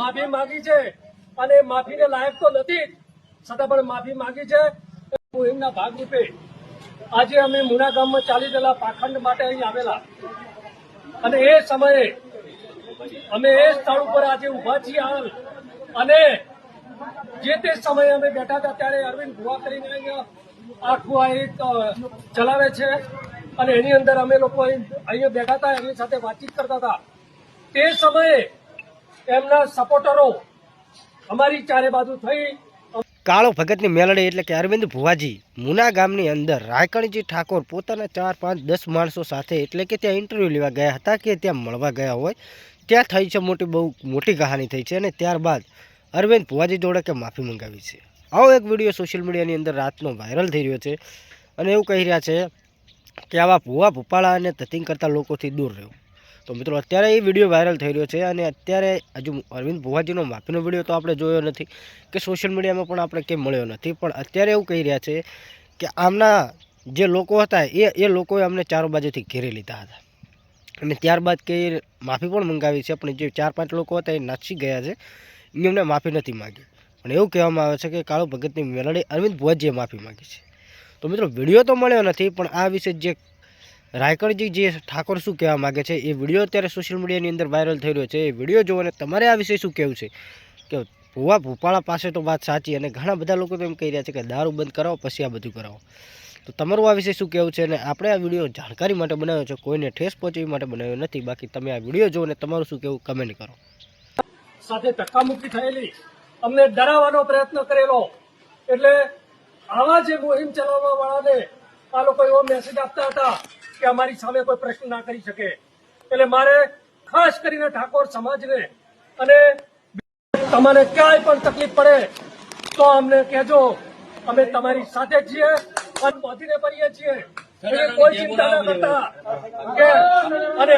માફી માંગી છે અને માફીને લાયક તો નથી. છતાં પણ માફી માંગી છે મુહિમના ભાગરૂપે. આજે અમે મુના ગામમાં ચાલી રહેલા પાખંડ માટે અહીં આવેલા. અને એ સમયે અમે એ સ્થળ ઉપર આજે ઊભા છીએ હાલ. અને જે તે સમયે અમે બેઠા હતા ત્યારે અરવિંદ ભુવા કરીને અહીંયા આખું આ એક ચલાવે છે. અને એની અંદર અમે લોકો અહીં અહીંયા બેઠા હતા, એની સાથે વાતચીત કરતા હતા. તે સમયે એમના સપોર્ટરો અમારી ચારે બાજુ થઈ કાળો ભગતની મેલડી એટલે કે અરવિંદ ભુવાજી મુના ગામની અંદર રાયકણજી ઠાકોર પોતાના ચાર પાંચ દસ માણસો સાથે એટલે કે ત્યાં ઇન્ટરવ્યૂ લેવા ગયા હતા કે ત્યાં મળવા ગયા હોય, ત્યાં થઈ છે મોટી બહુ મોટી કહાની થઈ છે અને ત્યારબાદ અરવિંદ ભુવાજી જોડે કે માફી મંગાવી છે. આવો એક વીડિયો સોશિયલ મીડિયાની અંદર રાતનો વાયરલ થઈ રહ્યો છે અને એવું કહી રહ્યા છે કે આવા ભુવા ભૂપાળા અને ધતિંગ કરતા લોકોથી દૂર રહેવું. તો મિત્રો, અત્યારે એ વીડિયો વાયરલ થઈ રહ્યો છે અને અત્યારે હજુ અરવિંદ ભુવાજીનો માફીનો વીડિયો તો આપણે જોયો નથી કે સોશિયલ મીડિયામાં પણ આપણે કંઈ મળ્યો નથી. પણ અત્યારે એવું કહી રહ્યા છે કે આમના જે લોકો હતા એ એ લોકોએ અમને ચારો બાજુથી ઘેરી લીધા હતા. અને ત્યારબાદ કે માફી પણ મંગાવી છે, પણ જે ચાર પાંચ લોકો હતા એ નાસી ગયા છે, એમને માફી નથી માગી. પણ એવું કહેવામાં આવે છે કે કાળુ ભગતની મેલડી અરવિંદ ભુવાજીએ માફી માગી છે. તો મિત્રો, વીડિયો તો મળ્યો નથી, પણ આ વિશે જે રાયકડજી જે ઠાકોર શું કહેવા માગે છે, એ વીડિયો અત્યારે સોશિયલ મીડિયાની અંદર વાયરલ થઈ રહ્યો છે. એ વીડિયો જોવો તમારે આ વિશે શું કહેવું છે? કે ભુવા ભોપાળા પાસે તો વાત સાચી અને ઘણા બધા લોકો તો એમ કહી રહ્યા છે કે દારૂ બંધ કરાવો, પછી આ બધું કરાવો. તો તમારું આ વિશે શું કહેવું છે? અને આપણે આ વીડિયો જાણકારી માટે બનાવ્યો છે, કોઈને ઠેસ પહોંચવી માટે બનાવ્યો નથી. બાકી તમે આ વીડિયો અને તમારું શું કહેવું કમેન્ટ કરો. સાથે ધક્કામુક્કી થયેલી. અમને ડરાવવાનો પ્રયત્ન કરેલો. એટલે આવા જે મોહિમ ચલાવવા વાળાને આ લોકો એવો મેસેજ આપતા હતા. કે અમારી સામે કોઈ પ્રશ્ન ના કરી શકે. એટલે મારે ખાસ કરીને ઠાકોર સમાજને અને તમને ક્યાંય પણ તકલીફ પડે તો અમને કહેજો. અમે તમારી સાથે છીએ અને વધીને ભરીએ છીએ. કોઈ ચિંતા ના કરતા અને